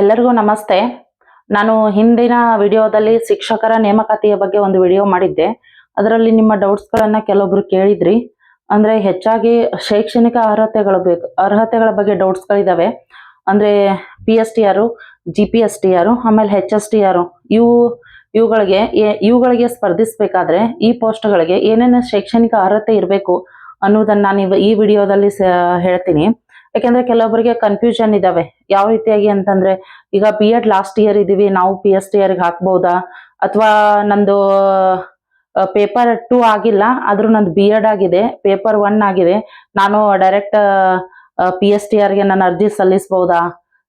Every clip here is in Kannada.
ಎಲ್ಲರಿಗೂ ನಮಸ್ತೆ. ನಾನು ಹಿಂದಿನ ವಿಡಿಯೋದಲ್ಲಿ ಶಿಕ್ಷಕರ ನೇಮಕಾತಿಯ ಬಗ್ಗೆ ಒಂದು ವಿಡಿಯೋ ಮಾಡಿದ್ದೆ. ಅದರಲ್ಲಿ ನಿಮ್ಮ ಡೌಟ್ಸ್ಗಳನ್ನು ಕೆಲವೊಬ್ರು ಕೇಳಿದ್ರಿ. ಅಂದ್ರೆ ಹೆಚ್ಚಾಗಿ ಶೈಕ್ಷಣಿಕ ಅರ್ಹತೆಗಳು ಬೇಕು, ಅರ್ಹತೆಗಳ ಬಗ್ಗೆ ಡೌಟ್ಸ್ಗಳಿದ್ದಾವೆ ಅಂದರೆ P S T R G P S T R ಆಮೇಲೆ ಹೆಚ್ ಎಸ್ ಟಿ ಆರು ಇವು, ಇವುಗಳಿಗೆ ಇವುಗಳಿಗೆ ಸ್ಪರ್ಧಿಸಬೇಕಾದ್ರೆ ಈ ಪೋಸ್ಟ್ಗಳಿಗೆ ಏನೇನು ಶೈಕ್ಷಣಿಕ ಅರ್ಹತೆ ಇರಬೇಕು ಅನ್ನೋದನ್ನ ನಾನು ಈ ವಿಡಿಯೋದಲ್ಲಿ ಹೇಳ್ತೀನಿ. ಯಾಕೆಂದ್ರೆ ಕೆಲವೊಬ್ಬರಿಗೆ ಕನ್ಫ್ಯೂಷನ್ ಇದಾವೆ. ಯಾವ ರೀತಿಯಾಗಿ ಅಂತಂದ್ರೆ, ಈಗ ಬಿ ಎಡ್ ಲಾಸ್ಟ್ ಇಯರ್ ಇದೀವಿ, ನಾವು ಪಿ ಎಸ್ ಟಿ ಗೆ ಹಾಕ್ಬಹುದಾ ಅಥವಾ ನಂದು ಪೇಪರ್ ಟೂ ಆಗಿಲ್ಲ, ಆದ್ರೂ ನಂದು ಬಿ ಎಡ್ ಆಗಿದೆ ಪೇಪರ್ ಒನ್ ಆಗಿದೆ. ನಾನು ಡೈರೆಕ್ಟ್ ಪಿ ಎಸ್ ಟಿ ಗೆ ನಾನು ಅರ್ಜಿ ಸಲ್ಲಿಸಬಹುದಾ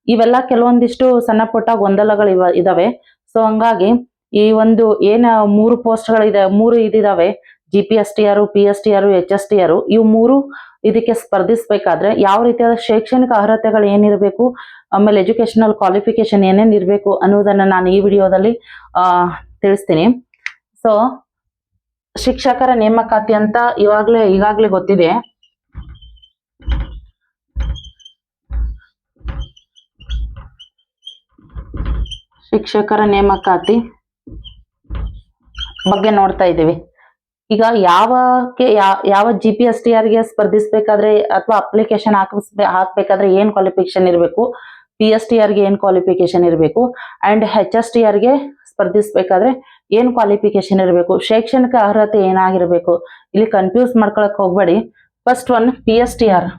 ಇವೆಲ್ಲ ಕೆಲವೊಂದಿಷ್ಟು ಸಣ್ಣ ಪುಟ್ಟ ಗೊಂದಲಗಳು ಇವ, ಇದಾವೆ. ಸೊ ಹಂಗಾಗಿ ಈ ಒಂದು ಏನ ಮೂರು ಪೋಸ್ಟ್ಗಳಿದೆ ಮೂರು ಇದಿದಾವೆ. G P S T R P S T R H S T R ಇವು ಮೂರು ಇದಕ್ಕೆ ಸ್ಪರ್ಧಿಸಬೇಕಾದ್ರೆ ಯಾವ ರೀತಿಯಾದ ಶೈಕ್ಷಣಿಕ ಅರ್ಹತೆಗಳು ಏನಿರಬೇಕು, ಆಮೇಲೆ ಎಜುಕೇಶನಲ್ ಕ್ವಾಲಿಫಿಕೇಶನ್ ಏನೇನ್ ಇರಬೇಕು ಅನ್ನೋದನ್ನ ನಾನು ಈ ವಿಡಿಯೋದಲ್ಲಿ ತಿಳಿಸ್ತೀನಿ. ಸೊ ಶಿಕ್ಷಕರ ನೇಮಕಾತಿ ಅಂತ ಇವಾಗಲೇ, ಈಗಾಗ್ಲೇ ಗೊತ್ತಿದೆ. ಶಿಕ್ಷಕರ ನೇಮಕಾತಿ ಬಗ್ಗೆ ನೋಡ್ತಾ ಇದ್ದೀವಿ. ಈಗ ಯಾವಕ್ಕೆ ಯಾವ ಜಿ ಪಿ ಎಸ್ ಟಿ ಗೆ ಸ್ಪರ್ಧಿಸಬೇಕಾದ್ರೆ ಅಥವಾ ಅಪ್ಲಿಕೇಶನ್ ಹಾಕಿಸ್ ಹಾಕ್ಬೇಕಾದ್ರೆ ಏನ್ ಕ್ವಾಲಿಫಿಕೇಶನ್ ಇರಬೇಕು? ಪಿ ಎಸ್ ಟಿ ಗೆ ಏನ್ ಕ್ವಾಲಿಫಿಕೇಶನ್ ಇರಬೇಕು? ಅಂಡ್ ಹೆಚ್ ಎಸ್ ಟಿ ಗೆ ಸ್ಪರ್ಧಿಸಬೇಕಾದ್ರೆ ಏನ್ ಕ್ವಾಲಿಫಿಕೇಶನ್ ಇರಬೇಕು? ಶೈಕ್ಷಣಿಕ ಅರ್ಹತೆ ಏನಾಗಿರ್ಬೇಕು? ಇಲ್ಲಿ ಕನ್ಫ್ಯೂಸ್ ಮಾಡ್ಕೊಳಕ್ ಹೋಗ್ಬೇಡಿ. First one P S T R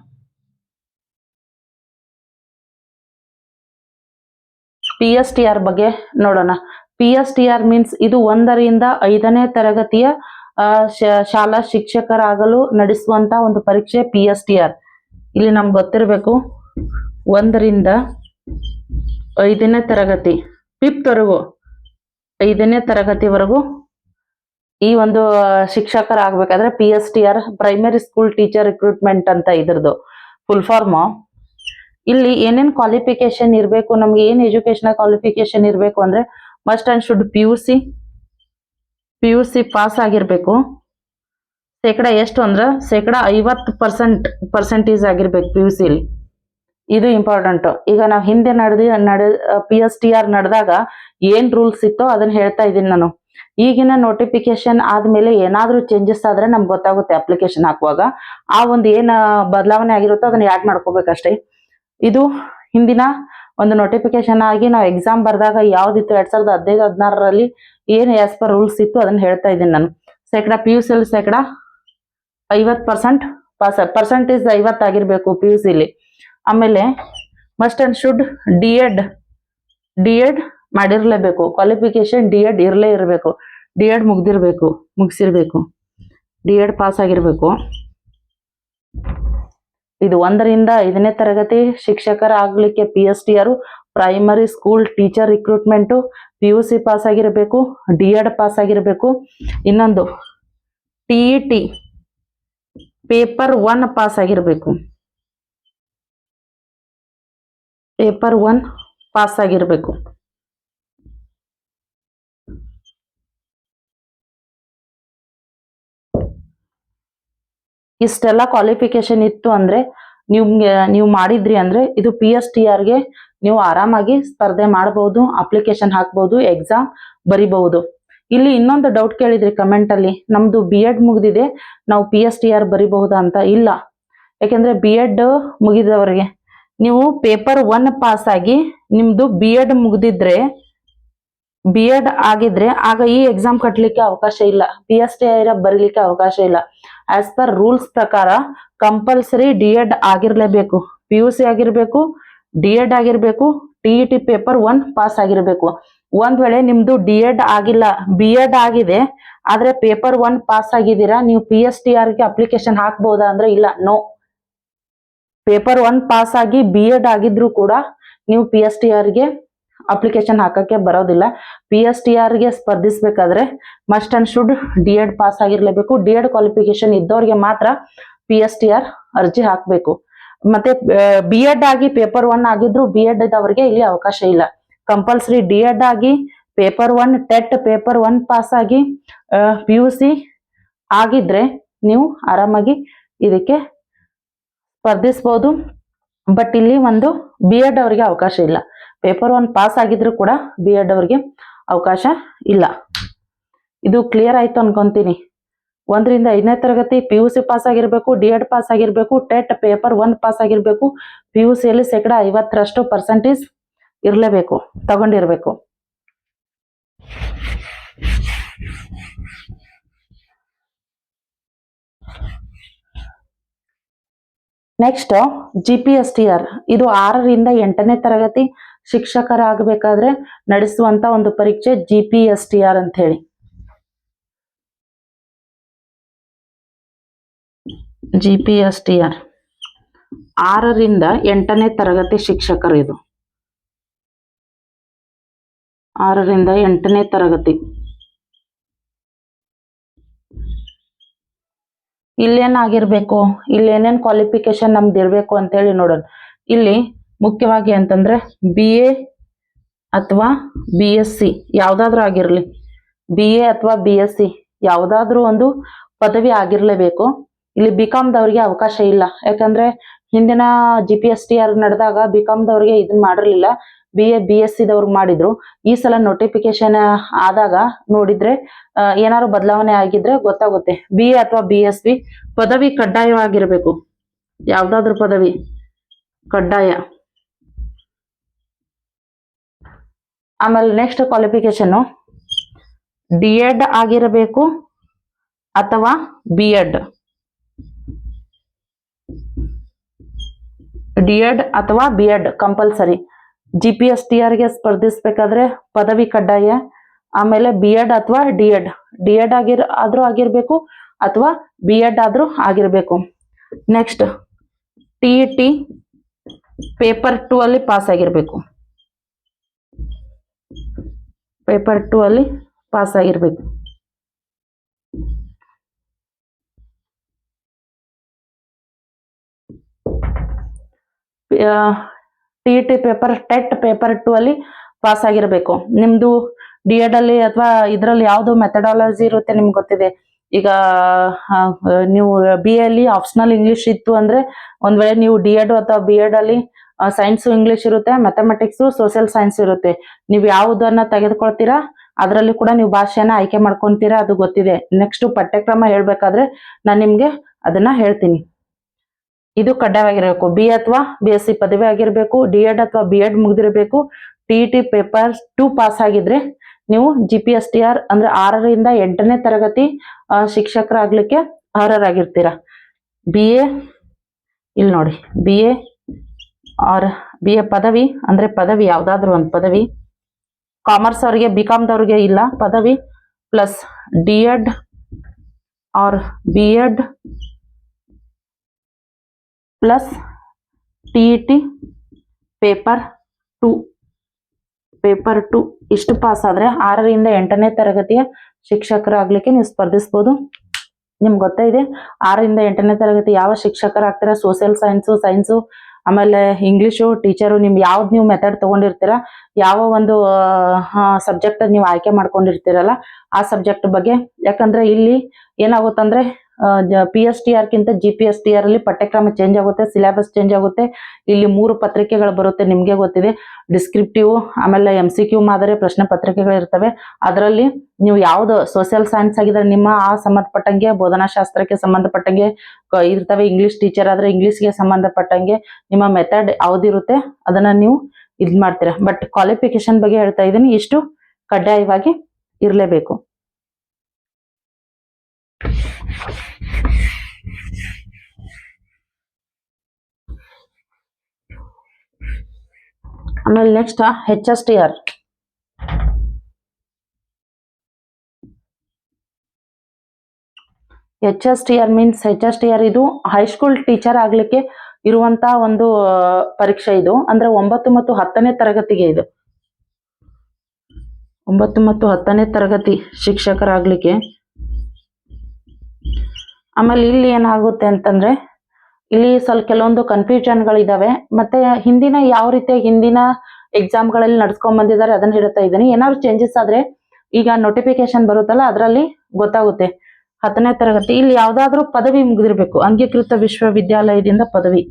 P S T R ಬಗ್ಗೆ ನೋಡೋಣ. P S T R means ಇದು ಒಂದರಿಂದ ಐದನೇ ತರಗತಿಯ ಶಾಲಾ ಶಿಕ್ಷಕರಾಗಲು ನಡೆಸುವಂತ ಒಂದು ಪರೀಕ್ಷೆ ಪಿ ಎಸ್ ಟಿ ಆರ್ ಇಲ್ಲಿ ನಮ್ಗೆ ಗೊತ್ತಿರಬೇಕು, ಒಂದರಿಂದ ಐದನೇ ತರಗತಿ ಫಿಫ್ತ್ ವರೆಗೂ, ಐದನೇ ತರಗತಿವರೆಗೂ ಈ ಒಂದು ಶಿಕ್ಷಕರಾಗಬೇಕಾದ್ರೆ P S T R primary school teacher recruitment ಅಂತ ಇದ್ರದ್ದು ಫುಲ್ ಫಾರ್ಮ್ ಇಲ್ಲಿ ಏನೇನ್ ಕ್ವಾಲಿಫಿಕೇಶನ್ ಇರಬೇಕು, ನಮ್ಗೆ ಏನ್ ಎಜುಕೇಶನಲ್ ಕ್ವಾಲಿಫಿಕೇಶನ್ ಇರಬೇಕು ಅಂದ್ರೆ must and should P U C P U C pass ಆಗಿರ್ಬೇಕು. ಶೇಕಡ ಎಷ್ಟು ಅಂದ್ರೆ ಶೇಕಡ ಐವತ್ತು ಪರ್ಸೆಂಟ್ ಪರ್ಸೆಂಟೇಜ್ ಆಗಿರ್ಬೇಕು ಪಿ ಯು ಸಿಲಿ ಇದು ಇಂಪಾರ್ಟೆಂಟ್ ಈಗ ನಾವು ಹಿಂದೆ ನಡೆದಿ, ನಡೆ ಪಿ ಎಸ್ ಟಿ ಆರ್ ನಡೆದಾಗ ಏನ್ ರೂಲ್ಸ್ ಇತ್ತೋ ಅದನ್ನ ಹೇಳ್ತಾ ಇದ್ದೀನಿ ನಾನು. ಈಗಿನ ನೋಟಿಫಿಕೇಶನ್ ಆದ್ಮೇಲೆ ಏನಾದ್ರೂ ಚೇಂಜಸ್ ಆದ್ರೆ ನಮ್ಗೆ ಗೊತ್ತಾಗುತ್ತೆ ಅಪ್ಲಿಕೇಶನ್ ಹಾಕುವಾಗ. ಆ ಒಂದು ಏನ್, ಬದಲಾವಣೆ ಆಗಿರುತ್ತೋ ಅದನ್ನ ಯಾಡ್ ಮಾಡ್ಕೋಬೇಕಷ್ಟೇ. ಇದು ಹಿಂದಿನ ಒಂದು ನೋಟಿಫಿಕೇಶನ್ ಆಗಿ ನಾವು ಎಕ್ಸಾಮ್ ಬರೆದಾಗ ಯಾವ್ದಿತ್ತು ಎರಡ್ ಸಾವಿರದ ಹದಿನೈದು, ಹದಿನಾರರಲ್ಲಿ ಏನು ಆಸ್ ಪರ್ ರೂಲ್ಸ್ ಇತ್ತು ಅದನ್ನ ಹೇಳ್ತಾ ಇದ್ದೀನಿ ನಾನು. ಶೇಕಡ ಪಿ ಯು ಸಿಲಿ ಶೇಕಡ ಐವತ್ ಪರ್ಸೆಂಟ್ ಪಾಸ್ ಪರ್ಸೆಂಟೇಜ್ ಐವತ್ತು ಆಗಿರ್ಬೇಕು ಪಿ ಯು ಸಿಲಿ ಆಮೇಲೆ must and should D Ed D Ed ಮಾಡಿರ್ಲೇಬೇಕು. Qualification D Ed ಇರಲೇ ಇರಬೇಕು. ಡಿ ಎಡ್ ಮುಗ್ದಿರ್ಬೇಕು, ಮುಗಿಸಿರ್ಬೇಕು. ಡಿ ಎಡ್ ಪಾಸ್ ಆಗಿರ್ಬೇಕು. ಇದು ಒಂದರಿಂದ ಐದನೇ ತರಗತಿ ಶಿಕ್ಷಕರ ಆಗ್ಲಿಕ್ಕೆ P S T R primary school teacher recruitment P U C pass ಆಗಿರಬೇಕು ಡಿ ಎಡ್ ಪಾಸ್ ಆಗಿರಬೇಕು. ಇನ್ನೊಂದು T E T paper one pass ಆಗಿರಬೇಕು. ಪೇಪರ್ ಒನ್ ಪಾಸ್ ಆಗಿರಬೇಕು. ಇಷ್ಟೆಲ್ಲ ಕ್ವಾಲಿಫಿಕೇಶನ್ ಇತ್ತು ಅಂದ್ರೆ ನಿಮ್ಗೆ, ನೀವು ಮಾಡಿದ್ರಿ ಅಂದ್ರೆ ಇದು ಪಿ ಎಸ್ ಟಿ ಆರ್ಗೆ ನೀವು ಆರಾಮಾಗಿ ಸ್ಪರ್ಧೆ ಮಾಡಬಹುದು ಅಪ್ಲಿಕೇಶನ್ ಹಾಕ್ಬಹುದು ಎಕ್ಸಾಮ್ ಬರಿಬಹುದು. ಇಲ್ಲಿ ಇನ್ನೊಂದು ಡೌಟ್ ಕೇಳಿದ್ರಿ ಕಮೆಂಟ್ ಅಲ್ಲಿ. ನಮ್ದು ಬಿ ಎಡ್ ಮುಗಿದಿದೆ, ನಾವು ಪಿ ಎಸ್ ಟಿ ಆರ್ ಬರಿಬಹುದಾ ಅಂತ? ಇಲ್ಲ. ಯಾಕೆಂದ್ರೆ ಬಿ ಎಡ್ ಮುಗಿದವರಿಗೆ. ನೀವು ಪೇಪರ್ ಒನ್ ಪಾಸ್ ಆಗಿ ನಿಮ್ದು ಬಿ ಎಡ್ ಮುಗಿದಿದ್ರೆ ಬಿ ಎಡ್ ಆಗಿದ್ರೆ ಆಗ ಈ ಎಕ್ಸಾಮ್ ಕಟ್ಲಿಕ್ಕೆ ಅವಕಾಶ ಇಲ್ಲ. ಪಿ ಎಸ್ ಟಿ ಆರ್ ಬರೀಲಿಕ್ಕೆ ಅವಕಾಶ ಇಲ್ಲ. ಆಸ್ ಪರ್ ರೂಲ್ಸ್ ಪ್ರಕಾರ ಕಂಪಲ್ಸರಿ ಡಿ ಎಡ್ ಆಗಿರ್ಲೇಬೇಕು ಪಿ ಯು ಸಿ ಆಗಿರ್ಬೇಕು ಡಿ ಎಡ್ ಆಗಿರ್ಬೇಕು T E T paper one pass ಆಗಿರ್ಬೇಕು. ಒಂದ್ ವೇಳೆ ನಿಮ್ದು ಡಿ ಎಡ್ ಆಗಿಲ್ಲ ಬಿ ಎಡ್ ಆಗಿದೆ, ಆದ್ರೆ ಪೇಪರ್ ಒನ್ ಪಾಸ್ ಆಗಿದ್ದೀರಾ, ನೀವು ಪಿ ಎಸ್ ಟಿ ಆರ್ಗೆ ಅಪ್ಲಿಕೇಶನ್ ಹಾಕ್ಬಹುದಾ ಅಂದ್ರೆ ಇಲ್ಲ ನೋ ಪೇಪರ್ ಒನ್ ಪಾಸ್ ಆಗಿ ಬಿ ಎಡ್ ಆಗಿದ್ರು ಕೂಡ ನೀವು ಪಿ ಎಸ್ ಟಿ ಆರ್ಗೆ ಅಪ್ಲಿಕೇಶನ್ ಹಾಕೋಕ್ಕೆ ಬರೋದಿಲ್ಲ. ಪಿ ಎಸ್ ಟಿ ಆರ್ಗೆ ಸ್ಪರ್ಧಿಸಬೇಕಾದ್ರೆ must and should D Ed pass ಆಗಿರಲೇಬೇಕು. D Ed qualification ಇದ್ದವ್ರಿಗೆ ಮಾತ್ರ ಪಿ ಎಸ್ ಟಿ ಆರ್ ಅರ್ಜಿ ಹಾಕಬೇಕು. ಮತ್ತೆ ಬಿ ಎಡ್ ಆಗಿ ಪೇಪರ್ ಒನ್ ಆಗಿದ್ರು ಬಿ ಎಡ್ ಇದ್ದವರಿಗೆ ಇಲ್ಲಿ ಅವಕಾಶ ಇಲ್ಲ. ಕಂಪಲ್ಸರಿ ಡಿ ಎಡ್ ಆಗಿ paper one TET paper one pass ಆಗಿ ಪಿ ಯು ಸಿ ಆಗಿದ್ರೆ ನೀವು ಆರಾಮಾಗಿ ಇದಕ್ಕೆ ಸ್ಪರ್ಧಿಸ್ಬೋದು. ಬಟ್ ಇಲ್ಲಿ ಒಂದು ಬಿ ಎಡ್ ಅವರಿಗೆ ಅವಕಾಶ ಇಲ್ಲ. ಪೇಪರ್ ಒನ್ ಪಾಸ್ ಆಗಿದ್ರು ಕೂಡ ಬಿ ಎಡ್ ಅವ್ರಿಗೆ ಅವಕಾಶ ಇಲ್ಲ. ಇದು ಕ್ಲಿಯರ್ ಆಯ್ತು ಅನ್ಕೊಂತೀನಿ. ಒಂದರಿಂದ ಐದನೇ ತರಗತಿ ಪಿ ಯು ಸಿ ಪಾಸ್ ಆಗಿರ್ಬೇಕು, ಡಿ ಎಡ್ ಪಾಸ್ ಆಗಿರಬೇಕು, ಟೆಟ್ ಪೇಪರ್ ಒನ್ ಪಾಸ್ ಆಗಿರ್ಬೇಕು ಪಿ ಯು ಸಿಯಲ್ಲಿ ಶೇಕಡ ಐವತ್ತರಷ್ಟು ಪರ್ಸೆಂಟೇಜ್ ಇರಲೇಬೇಕು, ತಗೊಂಡಿರಬೇಕು. Next G P S T R ಇದು ಆರರಿಂದ ಎಂಟನೇ ತರಗತಿ ಶಿಕ್ಷಕರಾಗಬೇಕಾದ್ರೆ ನಡೆಸುವಂತ ಒಂದು ಪರೀಕ್ಷೆ G P S T R ಅಂತ ಹೇಳಿ. G P S T R ಆರರಿಂದ ಎಂಟನೇ ತರಗತಿ ಶಿಕ್ಷಕರು ಇದು. ಆರರಿಂದ ಎಂಟನೇ ತರಗತಿ. ಇಲ್ಲೇನಾಗಿರ್ಬೇಕು ಇಲ್ಲಿ ಏನೇನ್ ಕ್ವಾಲಿಫಿಕೇಶನ್ ನಮ್ದು ಅಂತ ಅಂತೇಳಿ ನೋಡೋಣ. ಇಲ್ಲಿ ಮುಖ್ಯವಾಗಿ ಅಂತಂದ್ರೆ ಬಿ ಎ ಅಥವಾ ಬಿ ಎಸ್ ಸಿ ಯಾವ್ದಾದ್ರು ಆಗಿರ್ಲಿ. ಬಿ ಎ ಅಥವಾ ಬಿ ಎಸ್ ಸಿ ಯಾವ್ದಾದ್ರು ಒಂದು ಪದವಿ ಆಗಿರಲೇಬೇಕು. ಇಲ್ಲಿ ಬಿ ದವ್ರಿಗೆ ಅವಕಾಶ ಇಲ್ಲ. ಯಾಕಂದ್ರೆ ಹಿಂದಿನ G P S T R ನಡೆದಾಗ ಬಿ ದವ್ರಿಗೆ ಇದನ್ನ ಮಾಡಿರ್ಲಿಲ್ಲ. B A B S C ದವ್ರಿಗೆ ಮಾಡಿದ್ರು. ಈ ಸಲ ನೋಟಿಫಿಕೇಶನ್ ಆದಾಗ ನೋಡಿದ್ರೆ ಏನಾದ್ರು ಬದಲಾವಣೆ ಆಗಿದ್ರೆ ಗೊತ್ತಾಗುತ್ತೆ. ಬಿ ಎ ಅಥವಾ ಬಿ ಎಸ್ ಪದವಿ ಕಡ್ಡಾಯವಾಗಿರ್ಬೇಕು. ಯಾವ್ದಾದ್ರು ಪದವಿ ಕಡ್ಡಾಯ. ಆಮೇಲೆ ನೆಕ್ಸ್ಟ್ ಕ್ವಾಲಿಫಿಕೇಶನ್ ಡಿ ಎಡ್ ಆಗಿರಬೇಕು ಅಥವಾ ಬಿ ಎಡ್ ಡಿ ಎಡ್ ಅಥವಾ B Ed compulsory G P S T ಆರ್ಗೆ ಸ್ಪರ್ಧಿಸಬೇಕಾದ್ರೆ ಪದವಿ ಕಡ್ಡಾಯ. ಆಮೇಲೆ ಬಿ ಎಡ್ ಅಥವಾ ಡಿ ಎಡ್ ಡಿ ಎಡ್ ಆಗಿರ್, ಆದರೂ ಆಗಿರಬೇಕು ಅಥವಾ ಬಿ ಎಡ್ ಆದ್ರೂ ಆಗಿರಬೇಕು. Next T E T paper two ಅಲ್ಲಿ ಪಾಸ್ ಆಗಿರ್ಬೇಕು. ಪೇಪರ್ ಟು ಅಲ್ಲಿ ಪಾಸ್ ಆಗಿರ್ಬೇಕು. T T paper, TET paper two ಅಲ್ಲಿ ಪಾಸ್ ಆಗಿರಬೇಕು. ನಿಮ್ದು ಡಿ ಎಡ್ ಅಲ್ಲಿ ಅಥವಾ ಇದ್ರಲ್ಲಿ ಯಾವ್ದು ಮೆಥಡಾಲಜಿ ಇರುತ್ತೆ ನಿಮ್ಗೆ ಗೊತ್ತಿದೆ. ಈಗ ನೀವು ಬಿ ಅಲ್ಲಿ ಆಪ್ಷನಲ್ ಇಂಗ್ಲಿಷ್ ಇತ್ತು ಅಂದ್ರೆ ಒಂದ್ ವೇಳೆ ನೀವು ಡಿ ಎಡ್ ಅಥವಾ ಬಿ ಎಡ್ ಅಲ್ಲಿ ಸೈನ್ಸ್ ಇಂಗ್ಲಿಷ್ ಇರುತ್ತೆ ಮ್ಯಾಥಮೆಟಿಕ್ಸ್ ಸೋಷಿಯಲ್ ಸೈನ್ಸ್ ಇರುತ್ತೆ. ನೀವು ಯಾವುದನ್ನ ತೆಗೆದುಕೊಳ್ತೀರಾ, ಅದರಲ್ಲಿ ಕೂಡ ನೀವು ಭಾಷೆನ ಆಯ್ಕೆ ಮಾಡ್ಕೊಂತೀರಾ, ಅದು ಗೊತ್ತಿದೆ. ನೆಕ್ಸ್ಟ್ ಪಠ್ಯಕ್ರಮ ಹೇಳ್ಬೇಕಾದ್ರೆ ನಾನು ನಿಮಗೆ ಅದನ್ನ ಹೇಳ್ತೀನಿ. ಇದು ಕಡ್ಡಾಯವಾಗಿರಬೇಕು. ಬಿ ಅಥವಾ ಬಿ ಎಸ್ ಸಿ ಪದವಿ ಆಗಿರಬೇಕು ಡಿ ಎಡ್ ಅಥವಾ B Ed ಮುಗ್ದಿರಬೇಕು T T paper two pass ಆಗಿದ್ರೆ ನೀವು G P S T R ಅಂದ್ರೆ ಆರರಿಂದ ಎಂಟನೇ ತರಗತಿ ಶಿಕ್ಷಕರ ಶಿಕ್ಷಕರಾಗ್ಲಿಕ್ಕೆ ಅರ್ಹರಾಗಿರ್ತೀರ. ಬಿ ಎ ಇಲ್ಲಿ ನೋಡಿ. B A or B A ಪದವಿ ಅಂದ್ರೆ ಪದವಿ ಯಾವ್ದಾದ್ರು ಒಂದು ಪದವಿ ಕಾಮರ್ಸ್ ಅವರಿಗೆ ಬಿ ಕಾಮ್ದವ್ರಿಗೆ ಇಲ್ಲ ಪದವಿ plus D Ed or B Ed plus T T paper two paper two ಇಷ್ಟು ಪಾಸ್ ಆದ್ರೆ ಆರರಿಂದ ಎಂಟನೇ ತರಗತಿಯ ಶಿಕ್ಷಕರಾಗ್ಲಿಕ್ಕೆ ನೀವು ಸ್ಪರ್ಧಿಸ್ಬೋದು. ನಿಮ್ಗೆ ಗೊತ್ತೇ ಇದೆ, ಆರರಿಂದ ಎಂಟನೇ ತರಗತಿ ಯಾವ ಶಿಕ್ಷಕರಾಗ್ತಾರೆ? ಸೋಷಿಯಲ್ ಸೈನ್ಸು ಸೈನ್ಸು ಆಮೇಲೆ ಇಂಗ್ಲಿಷು ಟೀಚರು ನಿಮ್ ಯಾವ್ದು ನೀವು ಮೆಥಡ್ ತೊಗೊಂಡಿರ್ತೀರ, ಯಾವ ಒಂದು ಸಬ್ಜೆಕ್ಟ್ ನೀವು ಆಯ್ಕೆ ಮಾಡ್ಕೊಂಡಿರ್ತೀರಲ್ಲ, ಆ ಸಬ್ಜೆಕ್ಟ್ ಬಗ್ಗೆ. ಯಾಕಂದ್ರೆ ಇಲ್ಲಿ ಏನಾಗುತ್ತಂದ್ರೆ P S T ಆರ್ಗಿಂತ G P S T R ಅಲ್ಲಿ ಪಠ್ಯಕ್ರಮ ಚೇಂಜ್ ಆಗುತ್ತೆ ಸಿಲೆಬಸ್ ಚೇಂಜ್ ಆಗುತ್ತೆ. ಇಲ್ಲಿ ಮೂರು ಪತ್ರಿಕೆಗಳು ಬರುತ್ತೆ ನಿಮಗೆ ಗೊತ್ತಿದೆ. ಡಿಸ್ಕ್ರಿಪ್ಟಿವ್ ಆಮೇಲೆ ಎಂ ಸಿ ಕ್ಯೂ ಮಾದರಿ, ಪ್ರಶ್ನೆ ಪತ್ರಿಕೆಗಳು ಇರ್ತವೆ. ಅದರಲ್ಲಿ ನೀವು ಯಾವ್ದು ಸೋಷಿಯಲ್ ಸೈನ್ಸ್ ಆಗಿದ್ರೆ ನಿಮ್ಮ ಆ ಸಂಬಂಧಪಟ್ಟಂಗೆ, ಬೋಧನಾಶಾಸ್ತ್ರಕ್ಕೆ ಸಂಬಂಧಪಟ್ಟಂಗೆ ಇರ್ತವೆ. ಇಂಗ್ಲಿಷ್ ಟೀಚರ್ ಆದ್ರೆ ಇಂಗ್ಲಿಷ್ಗೆ ಸಂಬಂಧಪಟ್ಟಂಗೆ ನಿಮ್ಮ ಮೆಥಡ್ ಯಾವ್ದಿರುತ್ತೆ, ಅದನ್ನ ನೀವು ಇದ್ ಮಾಡ್ತೀರಾ ಬಟ್ ಕ್ವಾಲಿಫಿಕೇಶನ್ ಬಗ್ಗೆ ಹೇಳ್ತಾ ಇದ್ದೀನಿ. ಇಷ್ಟು ಕಡ್ಡಾಯವಾಗಿ ಇರಲೇಬೇಕು. ಆಮೇಲೆ next H S T R H S T R means H S T R ಇದು ಹೈಸ್ಕೂಲ್ ಟೀಚರ್ ಆಗ್ಲಿಕ್ಕೆ ಇರುವಂತ ಒಂದು ಪರೀಕ್ಷೆ ಇದು. ಅಂದ್ರೆ ಒಂಬತ್ತು ಮತ್ತು ಹತ್ತನೇ ತರಗತಿಗೆ ಇದು. ಒಂಬತ್ತು ಮತ್ತು ಹತ್ತನೇ ತರಗತಿ ಶಿಕ್ಷಕರಾಗ್ಲಿಕ್ಕೆ. ಆಮೇಲೆ ಇಲ್ಲಿ ಏನಾಗುತ್ತೆ ಅಂತಂದ್ರೆ, ಇಲ್ಲಿ ಸ್ವಲ್ಪ ಕೆಲವೊಂದು ಕನ್ಫ್ಯೂಷನ್ಗಳಿದ್ದಾವೆ ಮತ್ತೆ ಹಿಂದಿನ ಯಾವ ರೀತಿಯ ಹಿಂದಿನ ಎಕ್ಸಾಮ್ಗಳಲ್ಲಿ ನಡ್ಸ್ಕೊಂಡ್ ಬಂದಿದ್ದಾರೆ, ಅದನ್ನ ಹೇಳ್ತಾ ಇದ್ದೀನಿ. ಏನಾದ್ರು ಚೇಂಜಸ್ ಆದ್ರೆ ಈಗ ನೋಟಿಫಿಕೇಶನ್ ಬರುತ್ತಲ್ಲ, ಅದರಲ್ಲಿ ಗೊತ್ತಾಗುತ್ತೆ. ಹತ್ತನೇ ತರಗತಿ, ಇಲ್ಲಿ ಯಾವ್ದಾದ್ರು ಪದವಿ ಮುಗಿದಿರಬೇಕು. ಅಂಗೀಕೃತ ವಿಶ್ವವಿದ್ಯಾಲಯದಿಂದ ಪದವಿ.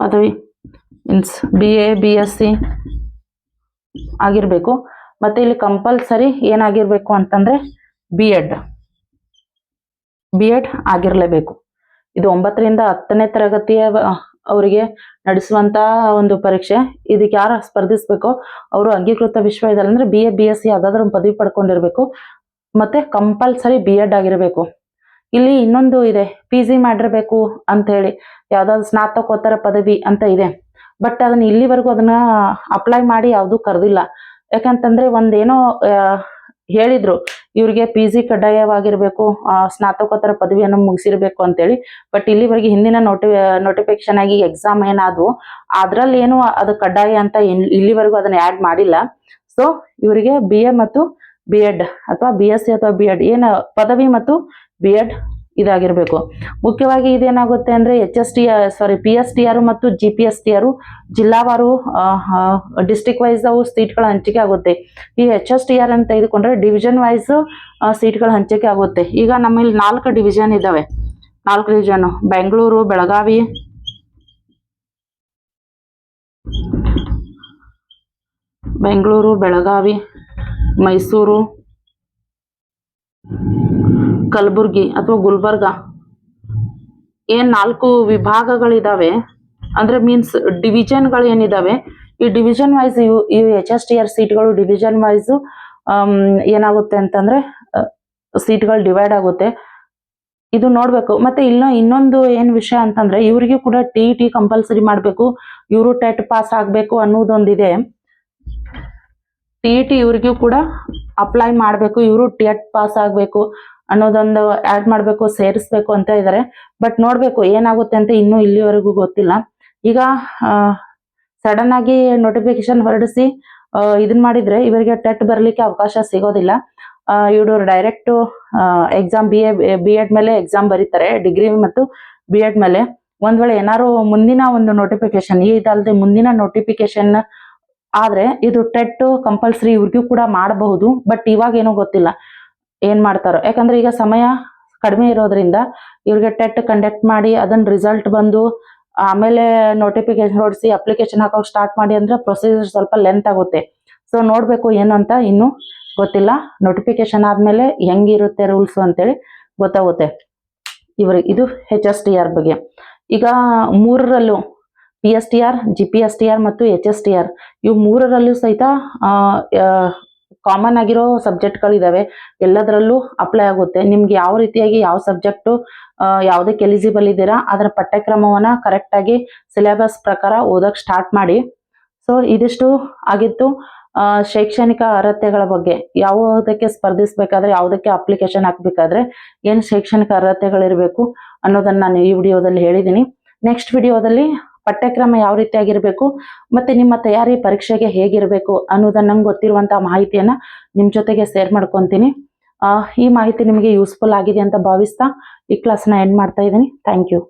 ಪದವಿ means B A B S C ಆಗಿರಬೇಕು. ಮತ್ತೆ ಇಲ್ಲಿ ಕಂಪಲ್ಸರಿ ಏನಾಗಿರಬೇಕು ಅಂತಂದ್ರೆ ಬಿ ಎಡ್ ಬಿ ಎಡ್ ಆಗಿರಲೇಬೇಕು. ಇದು ಒಂಬತ್ತರಿಂದ ಹತ್ತನೇ ತರಗತಿಯ ಅವರಿಗೆ ನಡೆಸುವಂತ ಒಂದು ಪರೀಕ್ಷೆ. ಇದಕ್ಕೆ ಯಾರು ಸ್ಪರ್ಧಿಸಬೇಕು ಅವರು ಅಂಗೀಕೃತ ವಿಶ್ವವಿದ್ಯಾಲಯ ಅಂದ್ರೆ B A B S C ಯಾವ್ದಾದ್ರು ಪದವಿ ಪಡ್ಕೊಂಡಿರ್ಬೇಕು. ಮತ್ತೆ ಕಂಪಲ್ಸರಿ ಬಿ ಎಡ್ ಆಗಿರಬೇಕು. ಇಲ್ಲಿ ಇನ್ನೊಂದು ಇದೆ ಪಿ ಜಿ ಮಾಡಿರ್ಬೇಕು ಅಂತ ಹೇಳಿ. ಯಾವ್ದಾದ್ರು ಸ್ನಾತಕೋತ್ತರ ಪದವಿ ಅಂತ ಇದೆ. ಬಟ್ ಅದನ್ನ ಇಲ್ಲಿವರೆಗೂ ಅದನ್ನ ಅಪ್ಲೈ ಮಾಡಿ ಯಾವ್ದು ಕರೆದಿಲ್ಲ. ಯಾಕಂತಂದ್ರೆ ಒಂದೇನೋ ಹೇಳಿದ್ರು, ಇವರಿಗೆ ಪಿ ಜಿ ಕಡ್ಡಾಯವಾಗಿರ್ಬೇಕು ಸ್ನಾತಕೋತ್ತರ ಪದವಿಯನ್ನು ಮುಗಿಸಿರ್ಬೇಕು ಅಂತೇಳಿ. ಬಟ್ ಇಲ್ಲಿವರೆಗೆ ಹಿಂದಿನ ನೋಟಿ ನೋಟಿಫಿಕೇಶನ್ ಆಗಿ ಎಕ್ಸಾಮ್ ಏನಾದವು, ಅದ್ರಲ್ಲಿ ಏನು ಅದು ಕಡ್ಡಾಯ ಅಂತ ಇಲ್ಲಿವರೆಗೂ ಅದನ್ನ ಆ್ಯಡ್ ಮಾಡಿಲ್ಲ. ಸೊ ಇವರಿಗೆ ಬಿ ಎ ಮತ್ತು ಬಿ ಎಡ್ ಅಥವಾ ಬಿ ಎಸ್ ಸಿ ಅಥವಾ ಬಿ ಎಡ್ ಏನು ಪದವಿ ಮತ್ತು ಬಿ ಎಡ್ ಇದಾಗಿರ್ಬೇಕು. ಮುಖ್ಯವಾಗಿ ಇದೇನಾಗುತ್ತೆ ಅಂದ್ರೆ H S T sorry P S T R ಮತ್ತು ಜಿ ಪಿ ಎಸ್ ಟಿ ಆರು ಜಿಲ್ಲಾವಾರು ಡಿಸ್ಟ್ರಿಕ್ಟ್ ವೈಸ್ ಅವು ಸೀಟ್ಗಳ ಹಂಚಿಕೆ ಆಗುತ್ತೆ. ಈ ಎಚ್ ಎಸ್ ಟಿ ಆರ್ ಅಂತ ತೆಗೆದುಕೊಂಡ್ರೆ ಡಿವಿಷನ್ ವೈಸ್ ಸೀಟ್ಗಳ ಹಂಚಿಕೆ ಆಗುತ್ತೆ. ಈಗ ನಮ್ಮಲ್ಲಿ ನಾಲ್ಕು ಡಿವಿಷನ್ ಇದ್ದಾವೆ ನಾಲ್ಕು ಡಿವಿಷನ್ ಬೆಂಗಳೂರು ಬೆಳಗಾವಿ ಬೆಂಗಳೂರು ಬೆಳಗಾವಿ ಮೈಸೂರು ಕಲಬುರ್ಗಿ ಅಥವಾ ಗುಲ್ಬರ್ಗ, ಏನ್ ನಾಲ್ಕು ವಿಭಾಗಗಳಿದಾವೆ. ಅಂದ್ರೆ ಮೀನ್ಸ್ ಡಿವಿಷನ್ಗಳು ಏನಿದಾವೆ. ಈ ಡಿವಿಷನ್ ವೈಸ್ ಇವು ಇವು ಎಚ್ ಎಸ್ ಟಿ ಆರ್ ಸೀಟ್ಗಳು ಡಿವಿಷನ್ ವೈಸ್ ಏನಾಗುತ್ತೆ ಅಂತಂದ್ರೆ ಸೀಟ್ಗಳು ಡಿವೈಡ್ ಆಗುತ್ತೆ. ಇದು ನೋಡ್ಬೇಕು. ಮತ್ತೆ ಇಲ್ಲ ಇನ್ನೊಂದು ಏನ್ ವಿಷಯ ಅಂತಂದ್ರೆ, ಇವ್ರಿಗೂ ಕೂಡ ಟಿ ಟಿ ಕಂಪಲ್ಸರಿ ಮಾಡ್ಬೇಕು. ಇವರು ಟೆಟ್ ಪಾಸ್ ಆಗ್ಬೇಕು ಅನ್ನೋದೊಂದಿದೆ. ಟಿ ಟಿ ಇವ್ರಿಗೂ ಕೂಡ ಅಪ್ಲೈ ಮಾಡಬೇಕು. ಇವರು ಟೆಟ್ ಪಾಸ್ ಆಗಬೇಕು. ಅನ್ನೋದೊಂದು ಆ್ಯಡ್ ಮಾಡಬೇಕು, ಸೇರಿಸ್ಬೇಕು ಅಂತ ಇದ್ದಾರೆ ಬಟ್ ನೋಡಬೇಕು ಏನಾಗುತ್ತೆ ಅಂತ ಇನ್ನೂ ಇಲ್ಲಿವರೆಗೂ ಗೊತ್ತಿಲ್ಲ. ಈಗ ಸಡನ್ ಆಗಿ ನೋಟಿಫಿಕೇಶನ್ ಹೊರಡಿಸಿ ಇದನ್ನ ಇದನ್ ಮಾಡಿದ್ರೆ ಇವರಿಗೆ ಟೆಟ್ ಬರಲಿಕ್ಕೆ ಅವಕಾಶ ಸಿಗೋದಿಲ್ಲ. ಇವರು direct exam B A B Ed ಮೇಲೆ ಎಕ್ಸಾಮ್ ಬರೀತಾರೆ ಡಿಗ್ರಿ ಮತ್ತು ಬಿ ಎಡ್ ಮೇಲೆ. ಒಂದ್ ವೇಳೆ ಏನಾರು ಮುಂದಿನ ಒಂದು ನೋಟಿಫಿಕೇಶನ್ ಇದಲ್ಲದೆ ಮುಂದಿನ ನೋಟಿಫಿಕೇಶನ್ ಆದ್ರೆ ಇದು ಟೆಟ್ ಕಂಪಲ್ಸರಿ ಇವ್ರಿಗೂ ಕೂಡ ಮಾಡಬಹುದು ಬಟ್ ಇವಾಗ ಏನೋ ಗೊತ್ತಿಲ್ಲ. ಏನ್ ಮಾಡ್ತಾರೋ. ಯಾಕಂದ್ರೆ ಈಗ ಸಮಯ ಕಡಿಮೆ ಇರೋದ್ರಿಂದ ಇವ್ರಿಗೆ ಟೆಟ್ ಕಂಡಕ್ಟ್ ಮಾಡಿ ಅದನ್ನ ರಿಸಲ್ಟ್ ಬಂದು ಆಮೇಲೆ ನೋಟಿಫಿಕೇಶನ್ ಹೊಡಿಸಿ ಅಪ್ಲಿಕೇಶನ್ ಹಾಕೋಕ್ ಸ್ಟಾರ್ಟ್ ಮಾಡಿ ಅಂದ್ರೆ ಪ್ರೊಸೀಜರ್ ಸ್ವಲ್ಪ ಲೆಂತ್ ಆಗುತ್ತೆ. ಸೊ ನೋಡಬೇಕು ಏನು ಅಂತ ಇನ್ನು ಗೊತ್ತಿಲ್ಲ. ನೋಟಿಫಿಕೇಶನ್ ಆದ್ಮೇಲೆ ಹೆಂಗಿರುತ್ತೆ ರೂಲ್ಸ್ ಅಂತೇಳಿ ಗೊತ್ತಾಗುತ್ತೆ. ಇವ್ರಿಗೆ ಇದು ಹೆಚ್ ಎಸ್ ಟಿ ಆರ್ ಬಗ್ಗೆ. ಈಗ ಮೂರರಲ್ಲೂ P S T R G P S T R ಮತ್ತು ಎಚ್ ಎಸ್ ಟಿ ಆರ್ ಇವು ಮೂರರಲ್ಲೂ ಸಹಿತ ಕಾಮನ್ ಆಗಿರೋ ಸಬ್ಜೆಕ್ಟ್ಗಳಿದ್ದಾವೆ ಎಲ್ಲದರಲ್ಲೂ ಅಪ್ಲೈ ಆಗುತ್ತೆ. ನಿಮ್ಗೆ ಯಾವ ರೀತಿಯಾಗಿ ಯಾವ ಸಬ್ಜೆಕ್ಟು ಯಾವುದಕ್ಕೆ ಎಲಿಜಿಬಲ್ ಇದ್ದೀರಾ, ಅದರ ಪಠ್ಯಕ್ರಮವನ್ನ ಕರೆಕ್ಟ್ ಆಗಿ ಸಿಲೆಬಸ್ ಪ್ರಕಾರ ಓದಕ್ ಸ್ಟಾರ್ಟ್ ಮಾಡಿ. ಸೊ ಇದಿಷ್ಟು ಆಗಿತ್ತು. ಶೈಕ್ಷಣಿಕ ಅರ್ಹತೆಗಳ ಬಗ್ಗೆ. ಯಾವುದಕ್ಕೆ ಸ್ಪರ್ಧಿಸಬೇಕಾದ್ರೆ, ಯಾವುದಕ್ಕೆ ಅಪ್ಲಿಕೇಶನ್ ಹಾಕ್ಬೇಕಾದ್ರೆ, ಏನು ಶೈಕ್ಷಣಿಕ ಅರ್ಹತೆಗಳಿರಬೇಕು ಅನ್ನೋದನ್ನ ನಾನು ಈ ವಿಡಿಯೋದಲ್ಲಿ ಹೇಳಿದ್ದೀನಿ ನೆಕ್ಸ್ಟ್ ವಿಡಿಯೋದಲ್ಲಿ ಪಠ್ಯಕ್ರಮ ಯಾವ ರೀತಿಯಾಗಿರಬೇಕು, ಮತ್ತೆ ನಿಮ್ಮ ತಯಾರಿ ಪರೀಕ್ಷೆಗೆ ಹೇಗಿರಬೇಕು ಅನ್ನೋದನ್ನ ನಂಗೆ ಗೊತ್ತಿರುವಂತಹ ಮಾಹಿತಿಯನ್ನ ನಿಮ್ ಜೊತೆಗೆ ಶೇರ್ ಮಾಡ್ಕೊಂತೀನಿ. ಈ ಮಾಹಿತಿ ನಿಮಗೆ ಯೂಸ್ಫುಲ್ ಆಗಿದೆ ಅಂತ ಭಾವಿಸ್ತಾ ಈ ಕ್ಲಾಸ್ನ ಎಂಡ್ ಮಾಡ್ತಾ ಇದ್ದೀನಿ. Thank you